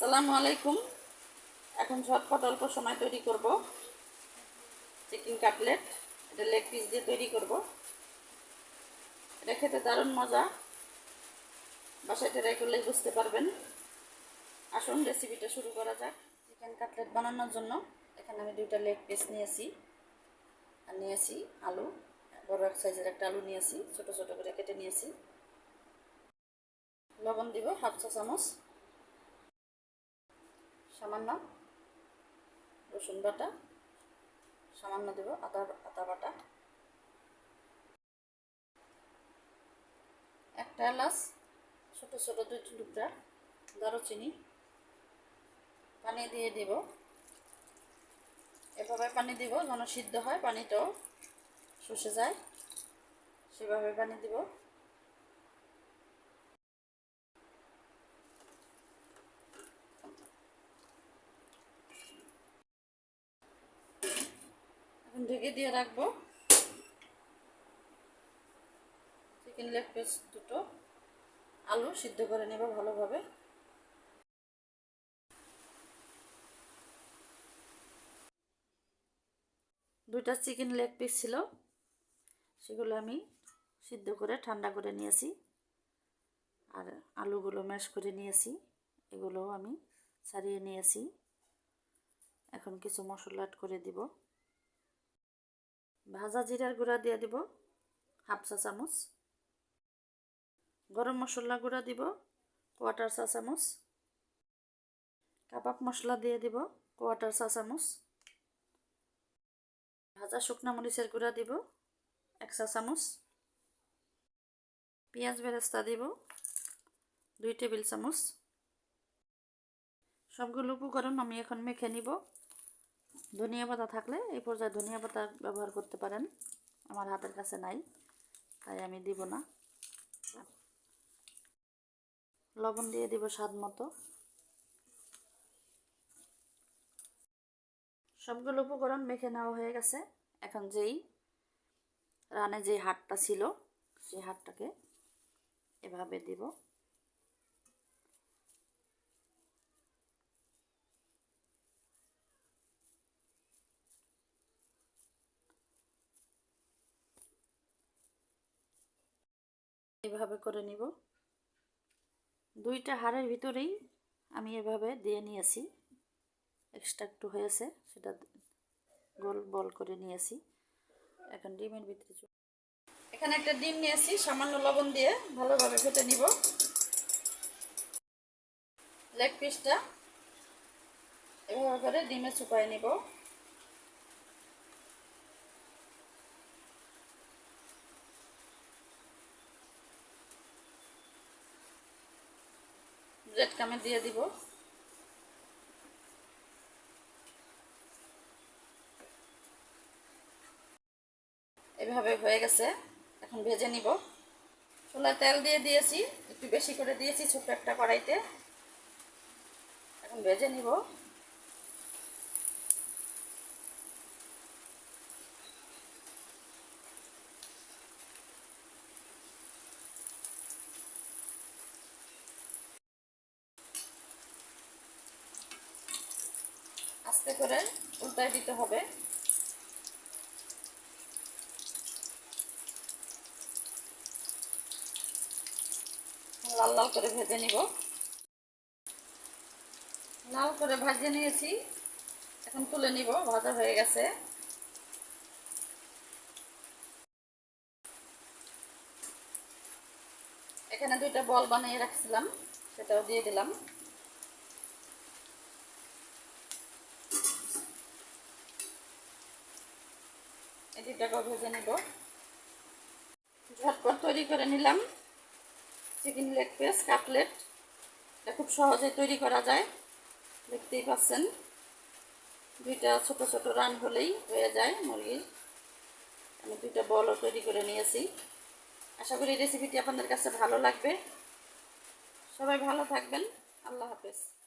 আসসালামু আলাইকুম। এখন ঝটপট অল্প সময় তৈরি করব। চিকেন কাটলেট, এটা লেগ পিস দিয়ে তৈরি করব। এটা খেতে দারুণ মজা। বাসায় ট্রাই করলেই বুঝতে পারবেন। আসুন রেসিপিটা শুরু করা যাক। চিকেন কাটলেট বানানোর জন্য এখানে আমি দুইটা লেগ পিস নিয়েছি। আর নিয়েছি আলু। বড় এক সাইজের একটা আলু নিয়েছি। ছোট ছোট করে কেটে নিয়েছি। লবণ দিব হাফ চা চামচ। সামান্য রসুন বাটা, সামান্য দেব আদা আদা বাটা। একটা এলাচ, ছোটো ছোটো দুই টুকরা দারুচিনি পানি দিয়ে দিব। এভাবে পানি দিব, যেন সিদ্ধ হয়, পানিটাও শুষে যায়। সেভাবে পানি দিব। ঢেকে দিয়ে রাখব। চিকেন লেগ পিস দুটো। আলু সিদ্ধ করে নেব ভালোভাবে। দুইটা চিকেন লেগ পিস ছিল। সেগুলো আমি সিদ্ধ করে ঠান্ডা করে নিয়েছি। আর আলুগুলো ম্যাশ করে নিয়েছি। এগুলোও আমি ছাড়িয়ে নিয়েছি। এখন কিছু মশলা অ্যাড করে দিব। ভাজা জিরার গুঁড়া দিয়ে দিব হাফ চা চামচ। গরম মশলা গুঁড়া দিব কোয়াটার চা চামচ। কাবাব মশলা দিয়ে দিব কোয়াটার চা চামচ। ভাজা শুকনা মরিচের গুঁড়া দিব এক চা চামচ। পেঁয়াজ বেরেস্তা দিব দুই টেবিল চামচ। সবগুলো উপকরণ আমি এখন মেখে নিব। ধনিয়া পাতা থাকলে এই পর্যায়ে ধনিয়া পাতা ব্যবহার করতে পারেন। আমার হাতের কাছে নাই, তাই আমি দিব না। লবণ দিয়ে দিব স্বাদ মতো। সবগুলো উপকরণ মেখে নেওয়া হয়ে গেছে। এখন যেই রানে যে হাটটা ছিল, সেই হাটটাকে এভাবে দিব। এভাবে করে নিব। দুইটা হাড়ের ভিতরেই আমি এভাবে দিয়ে নিয়েছি। এক্সট্রা একটু হয়েছে, সেটা গোল বল করে নিয়েছি। এখন ডিমের ভিতরে এখানে একটা ডিম নিয়েছি, সামান্য লবণ দিয়ে ভালোভাবে ফেটে নিব। লেগ পিসটা এভাবে করে ডিমে চুপাই নিব। ব্রেড কামে দিয়ে দিব। এভাবে হয়ে গেছে। এখন ভেজে নিব। চুলা তেল দিয়ে দিয়েছি। একটু বেশি করে দিয়েছি ছোট্ট একটা কড়াইতে। এখন ভেজে নিব। আস্তে করে উল্টায় দিতে হবে। লাল লাল করে ভেজে নিব। লাল করে ভাজে নিয়েছি। এখন তুলে নিব, ভাজা হয়ে গেছে। এখানে দুইটা বল বানিয়ে রাখছিলাম, সেটাও দিয়ে দিলাম। এই দুটাকেও ভেজে নেব। ঝটপট তৈরি করে নিলাম। Chicken leg piece, cutlet. এটা খুব সহজে তৈরি করা যায়। দেখতেই পাচ্ছেন। দুইটা ছোট ছোট রান হলেই হয়ে যায় মুরগির আমি দুইটা বলও তৈরি করে নিয়েছি। আশা করি রেসিপিটি আপনাদের কাছে ভালো লাগবে। সবাই ভালো থাকবেন। আল্লাহ হাফেজ।